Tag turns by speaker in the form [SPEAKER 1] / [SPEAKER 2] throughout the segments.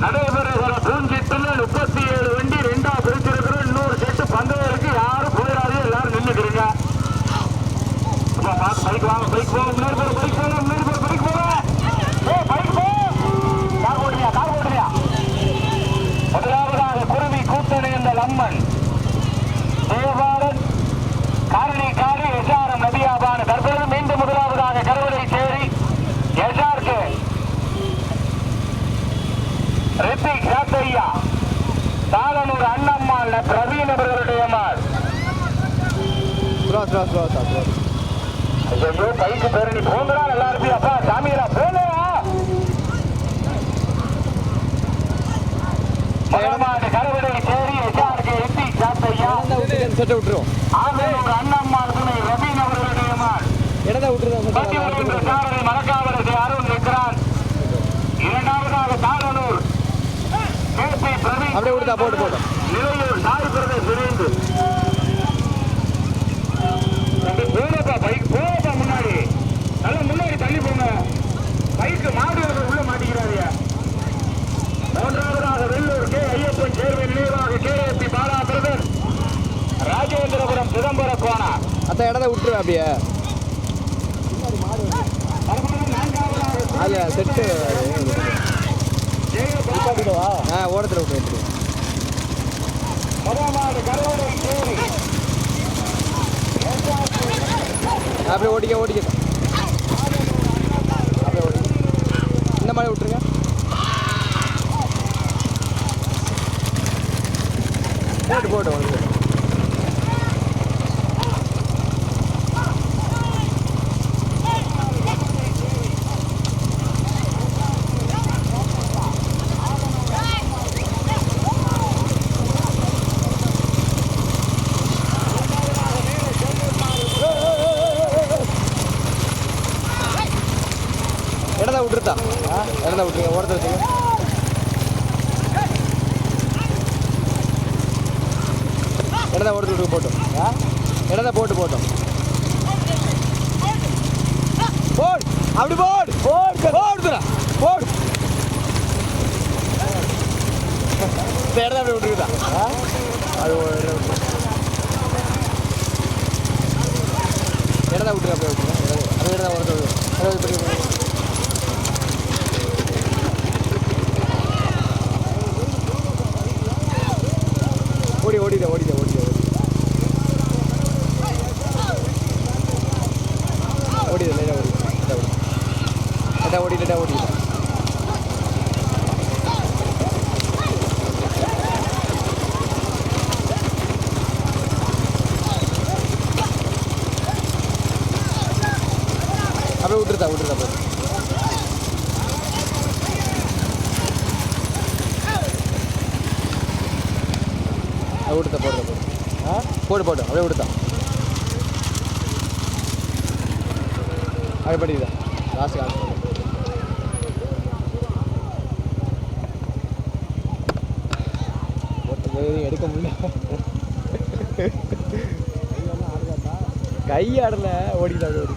[SPEAKER 1] நடைபெறுகிற பூஞ்சித்தில் முப்பத்தி ஏழு பைக் வாங்க பைக் போங்க முன்னாடி போற பைக் முன்னாடி போற பைக் பைக் போ. கார் ஓடுறியா கார் ஓடுறியா முதலாவதாக குருவி கூட்டணி லம்மன். தேவாரன் காரணி எஸ்ஆர்எம் நதியாபான தற்போது மீண்டும் முதலாவதாக சேரி ரித்திக் சாத்தையா தாளனூர் அண்ணம்மாள் பிரவீன் அவர்களுடைய மாள்
[SPEAKER 2] ஸ்லோ ஸ்லோ ஸ்லோ
[SPEAKER 1] ஐயோ பைக்கு போங்கடா நல்லா அப்பா சாமியரா போங்கடா. சாத்தையா
[SPEAKER 2] செட்டை
[SPEAKER 1] துணை அவர்களுடைய மாள்
[SPEAKER 2] இடத்த விட்டுருவோம்
[SPEAKER 1] பட்டி வருகின்ற சாரதி மலக்காவரசு அருண் நிற்கிறான் இரண்டாவதாக தாளனூர் கேபி பிரவீன்.
[SPEAKER 2] அப்படியே விடுதா, போட்டு, போட்டு.
[SPEAKER 1] நிலையூர் சாய் பிரதேஷ் விரைந்து போனப்பா பைக் போப்பா முன்னாடி நல்ல முன்னாடி தள்ளி போங்க பைக்கு மாடு உள்ள மாட்டிக்கிறாரு மூன்றாவதாக வெள்ளூர் கே ஐயப்பன் சேர்வை நினைவாக K P Bala brother Rajendrapuram சிதம்பர
[SPEAKER 2] மற்ற இடத்த விட்டுருவேன் அப்படியே. அது செட்டு. ஆ ஓடத்தில் விட்டு அப்படியே ஓடிக்க ஓடிக்க. அப்படியே ஓடிக்க. இந்த மாதிரி விட்டுருங்க. போட்டு போட்டு வந்து இடத்த விட்டுருத்தா இடத்த விட்டுருங்க ஓரத்தை வச்சுங்க இடத்த ஓரத்தை விட்டு போட்டோம் இடத்த போட்டு போட்டோம் போடு அப்படி போடு போடு போடுதுடா போடு இந்த இடத்த அப்படி விட்டுருக்குதா அது ஒரு இடம் விட்டுரு. இடத்த விட்டுரு அப்படியே விட்டுருங்க அது இடத்த ஓரத்தை விடு அதை இப்படி விடு. ஓடி ஓடிட ஓடிட ஓடிட ஓடி. ஓடிட லைட்டாக ஓடி லைட்டாக ஓடி. லைட்டாக ஓடி அப்படியே விட்டுருதா விட்டுருதா அப்படியே அது விடுதா போடுதா போடு போட்டு அதை விடுத்தான் அது விடுதா அப்படியே படிக்குதா லாஸ்ட் லாஸ்ட் எடுக்க முடியல. கை ஆடல ஓடிக்கிட்டா ஓடி.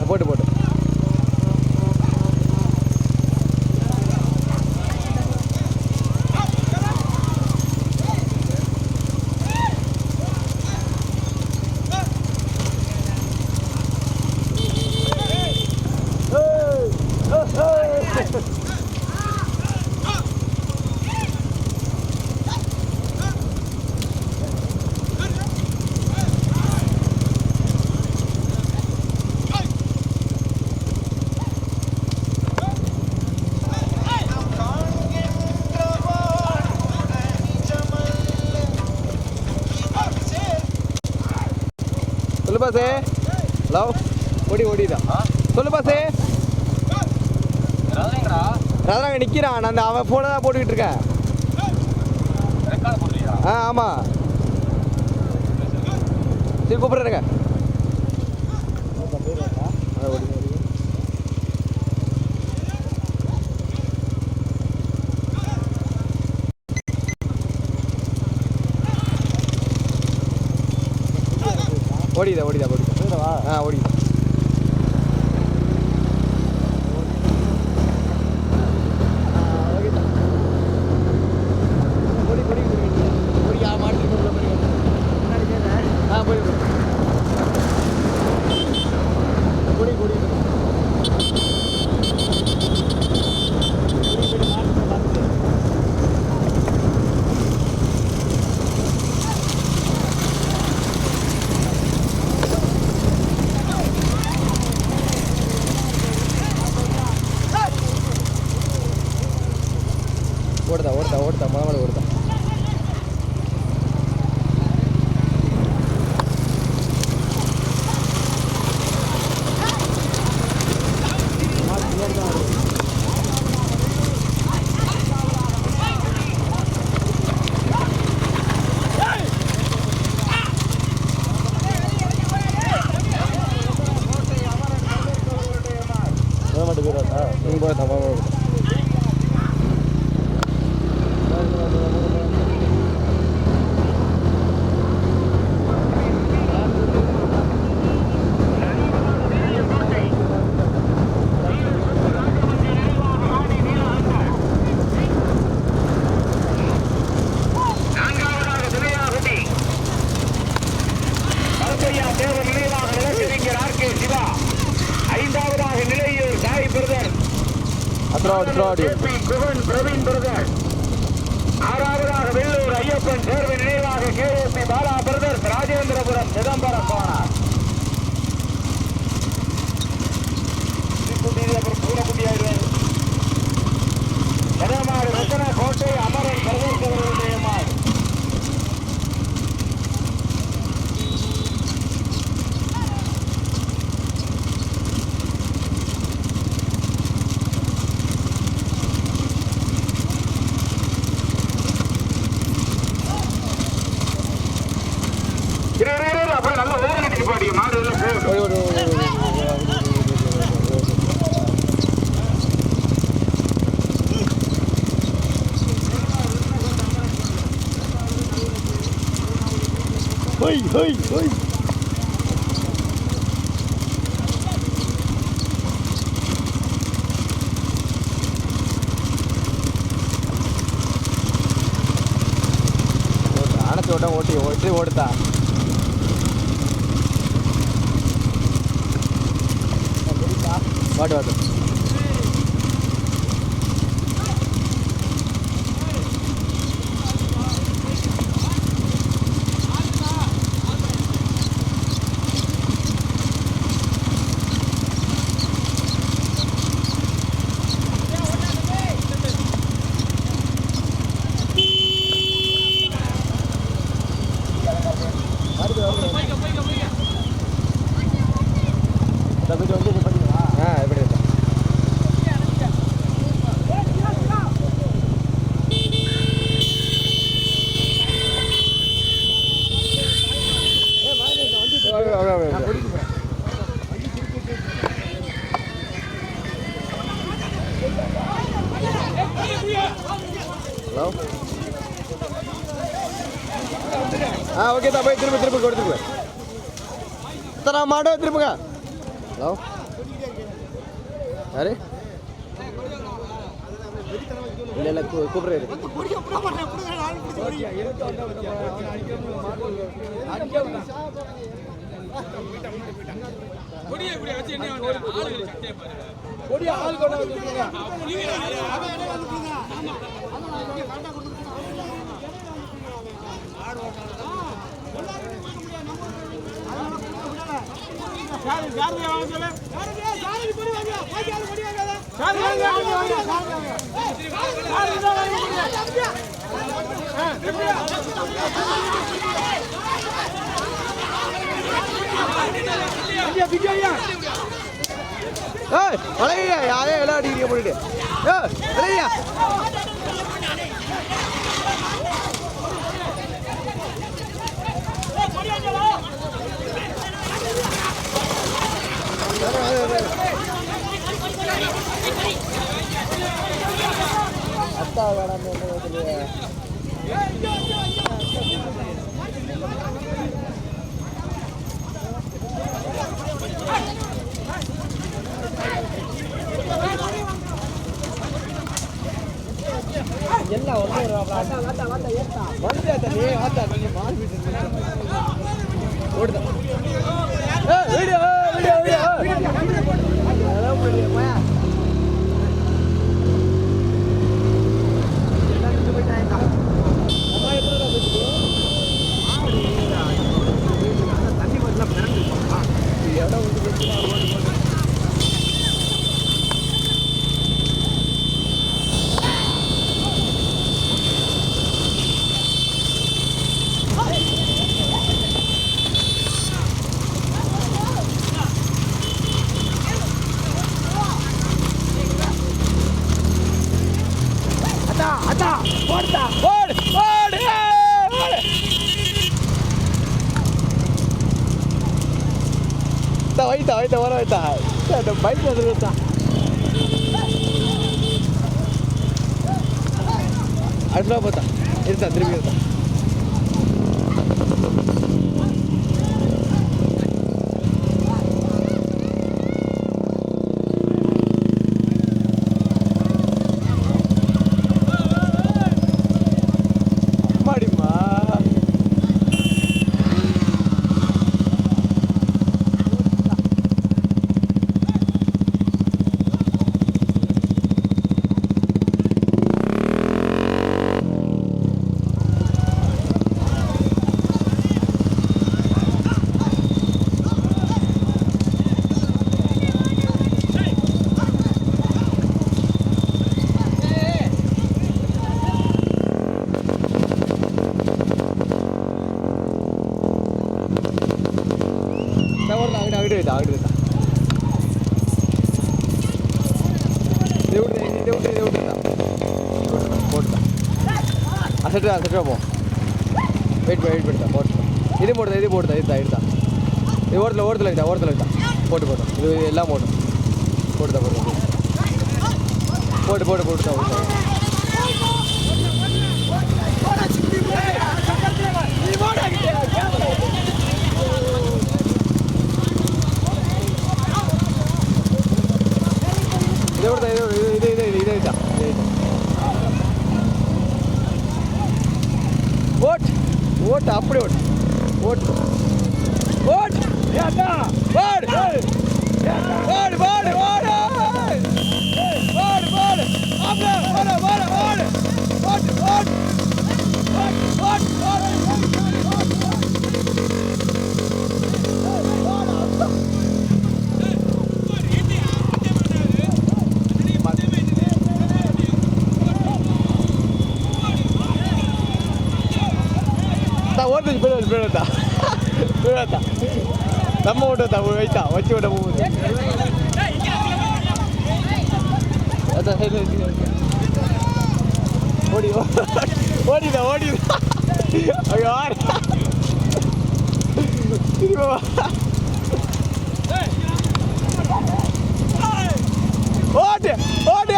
[SPEAKER 2] ஆ, போட்டு. போட்டு பாசே. ஹலோ? ஓடி ஓடிதான் சொல்லு பாசே. ரதனாங்க நிற்கிறான் நான் அந்த அவன் ஃபோனை தான் போட்டுக்கிட்டு இருக்கேன். ஆ ஆமாம் சரி கூப்பிட்றேங்க ஓடிதா ஓடிதா ஓடிதா ஆ ஓடிதா ஆ போய் குடி குடி ஓடுதா ஓடுதா ஓடுதா மழை ஓடுதா நீங்க போதா போதா
[SPEAKER 1] நான்காவதாக
[SPEAKER 2] Rotate ஹோய் ஹோய் ஆனத்தோட ஓட்டி ஓட்டி ஓடுதா வாட்டு வாட்டு ஆ எப்படி இருக்கா ஹலோ ஆ ஓகே தான் போய் திரும்ப திரும்ப கொடுத்துருங்க இத்தனை மாடு திரும்புங்க ஹலோ? யாரு? இல்லை இல்லை கூப்பிட்றாரு ஏய் வளையா யாரே எல்லாம் அடிக்கிறீங்க போட்டுட்டு? ஏய் வளையா அத்தா வேணாம் எல்லாம் வந்து வந்து தண்ணி ஆத்தா தண்ணி மாறி விட்டு ஓடுதா ஏய். வீடியோ வீடியோ வீடியோ இடம் வந்து போட்டு ¡Corta! బయట బయట ఎవరో అవుతా బయట వదులుతా అట్లా పోతా ఇరుతా తిరిగి వెళ్తా அசட்டு அசட்டு போ. வெயிட் வெயிட் பண்ணிட்டா போட்டு. இது போடுதா இது போடுதா இதுதான் இதுதான் இது ஓரத்தில் ஓரத்தில் இருக்கா ஓரத்தில் இருக்கா போட்டு போட்டோம் இது எல்லாம் போட்டோம் போட்டுதான் போட்டு போட்டு போட்டு போட்டு தான் ತಾ ಓಡ್ತೀನಿ ಬೀಳೋದು ಬೀಳುತ್ತಾ ಬೀಳುತ್ತಾ ನಮ್ಮ ಓಟೋತಾ ಹೋಯ್ತಾ ಒಚ್ಚಿ ಓಟ ಹೋಗುದು ಅದ ಹೇಳಿ ಓಡಿ ಓಡಿದ ಓಡಿದ ಅಯ್ಯೋ ಆಡಿ. ತಿರ್ಗಿ ಬಾ. ಓಡಿ ಓಡಿ ಓಡಿ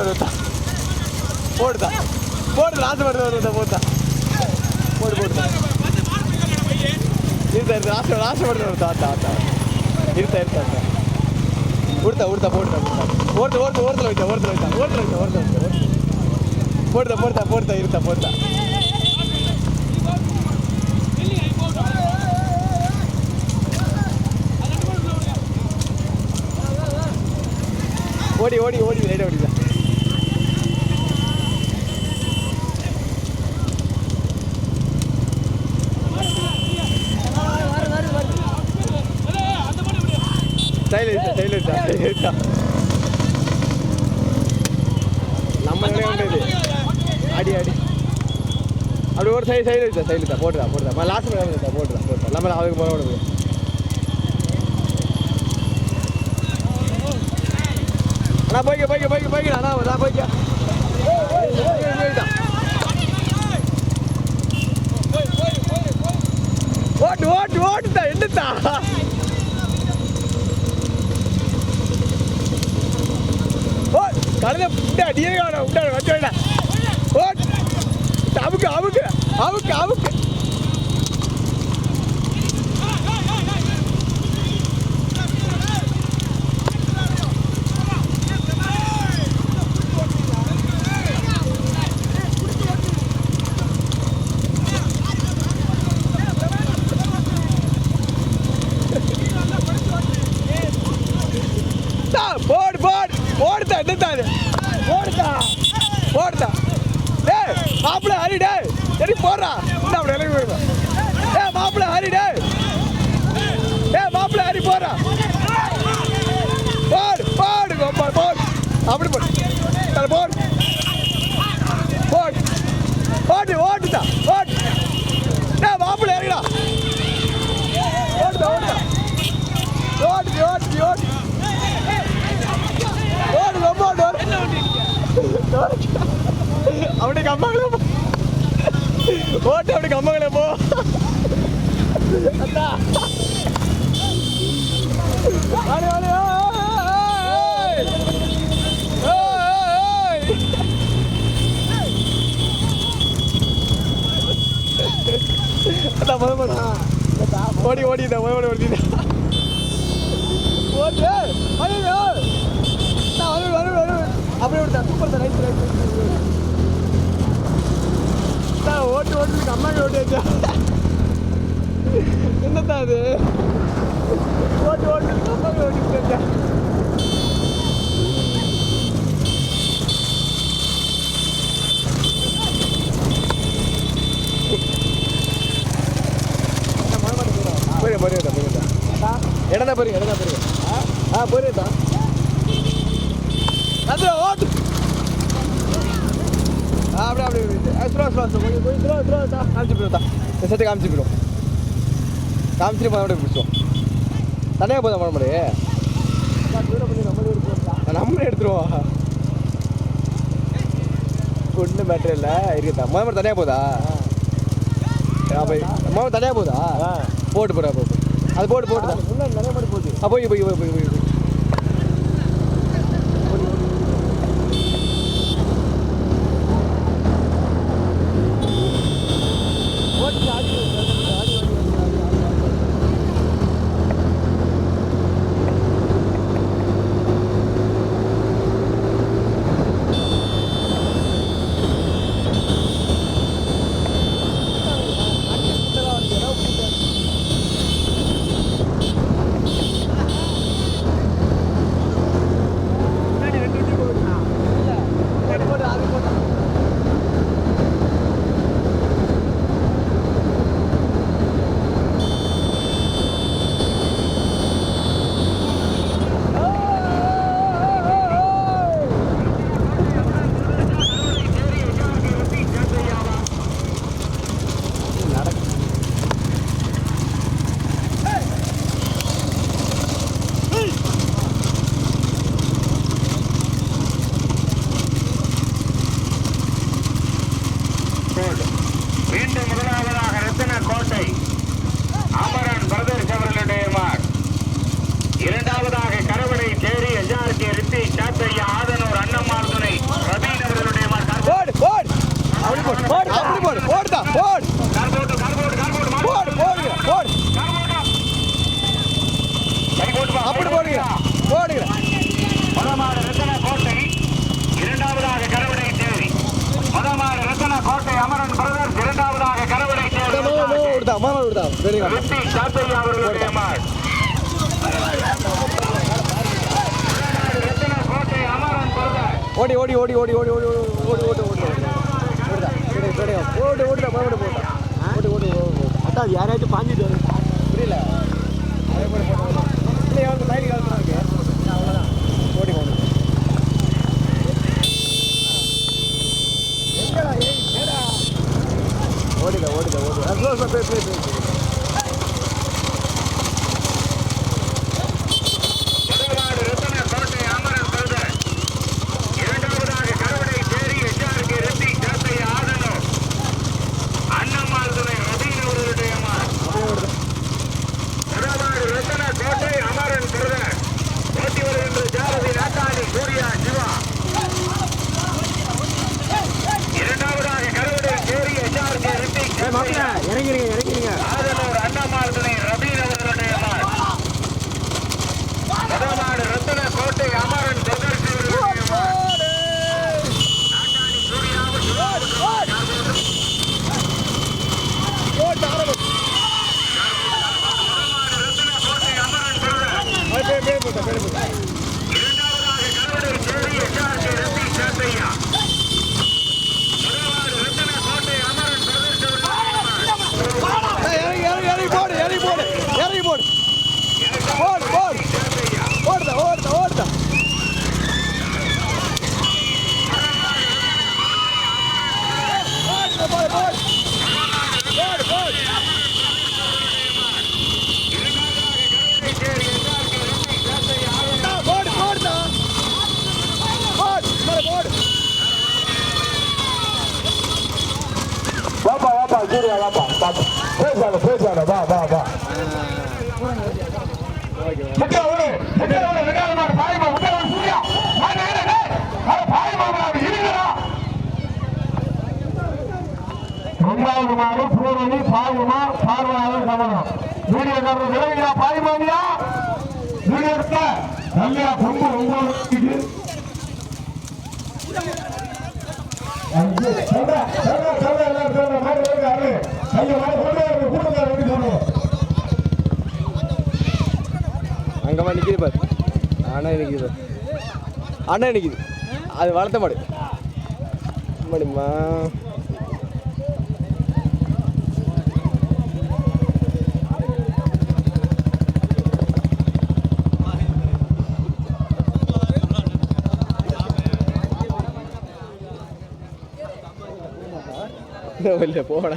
[SPEAKER 2] வருதா போடுதா போடு ராசு மருந்து வருதா போட்டா போடு போடுதா இருதா இருதா ராசு ராசு மருந்து வருதா ஆத்தா ஆத்தா இருதா இருதா ஆத்தா உடுத்தா உடுத்தா போடுதா ஓடுத்து ஓடுத்து ஓரத்தில் வைத்தா ஓரத்தில் வைத்தா ஓரத்தில் வைத்தா ஓரத்தில் வைத்தா போடுதா போடுதா போடுதா இருதா போடுதா ஓடி ஓடி ஓடி லைட் ஓடி ஸ்டைல் இருக்கா ஸ்டைல் இருக்கா அடி அடி. அப்படி ஒரு சைடு சைடு இருக்கா சைடு இருக்கா. போட்டுதா போட்டுதா லாஸ்ட் மேலே இருக்கா போட்டுதா போட்டுதா நம்ம அதுக்கு போகிற விடுது அண்ணா போய்க்க போய்க்க போய்க்க போய்க்க. அண்ணா நான் போய்க்க. ஓட்டு ஓட்டு ஓட்டுதா என்னத்தா ஓ கழுத விட்டா அடியே காணும். விட்டா வச்சு ஓ அவுக்கு அவுக்கு அவுக்கு அவுக்கு தா, போடு போடு போடுதா என்னத்தா இது போடுதா போடுதா டேய் மாப்பிள்ள ஹரி டேய் சரி போடுறா இந்த அப்படி இறங்கி போயிருந்தா டேய் மாப்பிள்ள ஹரி டேய் டேய் மாப்பிள்ள ஹரி போடுறா போடு போடு கோபால் போடு அப்படி போடு தல போடு போடு ஓட்டு ஓட்டுதா ஓட்டு டேய் மாப்பிள்ள இறங்குடா ஓட்டுதா ஓட்டுதா ஓட்டு ஓட்டு ஓட்டு ஓடு ரொம்ப ஓடு அப்படி கம்மாங்களே போ ஓட்டு அப்படி கம்மாங்களே போ அண்ணா வாடி வாடி ஏய் ஏய் அண்ணா ஓடி ஓடிடா ஓடி ஓடி ஓடிடா ஓட்டு ஐயோ அப்படியே விட்டா சூப்பர் தான் ரைட் ரைட் நான் ஓட்டு ஓட்டு அம்மாங்க ஓட்டு வச்சா. என்னத்தான் அது? ஓட்டு ஓட்டு அம்மாங்க ஓட்டு வச்சா. போயிருங்க போயிருங்க போயிருங்க இடம் தான் போயிருங்க இடம் தான் போயிருங்க ஆ போயிருங்க அது ஓட்டு ஆ, அப்படியே அப்படியே ஸ்லோ ஸ்லோ ஸ்லோ கொஞ்சம் கொஞ்சம் ஸ்லோ ஸ்லோ காமிச்சு போயிடும் இந்த சத்து காமிச்சு போயிடும் காமிச்சிட்டு மறுபடியும் பிடிச்சோம் தனியாக போதா மறுபடி நம்மளே எடுத்துருவோம் ஒன்றும் மேட்ரு இல்லை இருக்குதா மறுபடியும் தனியாக போதா அப்போ மறுபடியும் தனியாக போதா போட்டு போடா போ அது போட்டு போட்டு தான் நிறைய போட்டு போகுது ஆ போய் போய் போய் போய்
[SPEAKER 1] ரித்தி சாத்தையா அவர்களுடைய
[SPEAKER 2] மாடு ஓடி ஓடி அமரன் பிரதர்
[SPEAKER 1] ஓடி ஓடி ஓடி ஓடி. ஓடி ஓடி ஓடி ஓடி ஓடி ஓடி ஓடுதா போட்டா ஓடி ஓடி ஓடி
[SPEAKER 3] அட்டா யாராச்சும் பாஞ்சிட்டு வரும்.
[SPEAKER 1] புரியல? அதே போல போட்டு இல்லை அவனுக்கு சைடு காலத்தில் இருக்கு அவ்வளோதான் ஓடி போகணும்
[SPEAKER 2] பாப்பா பாப்பா பேசாத பேசாத வா வா வா முக்கிய ஒரு முக்கிய ஒரு விகாரமான பாய்மா முக்கிய ஒரு சூர்யா நான் நேரே அட பாய்மா நான் இருக்கிறா ரெண்டாவது மாறு பூரணி பாய்மா பார்வையாளர் கவனம் வீடியோ காரர் விளையா பாய்மானியா வீடியோ எடுத்த நல்லா கொம்பு உங்களுக்கு சொல்ற சொல்ற சொல்ற எல்லாரும் சொல்ற மாதிரி இருக்கு
[SPEAKER 1] அங்கம்மா நிற்கிது பாரு. அண்ணா நிற்கிது பாரு. அண்ணா நிற்கிது அது வளர்த்த மாடு. மாடிம்மா വലിയ പോടാ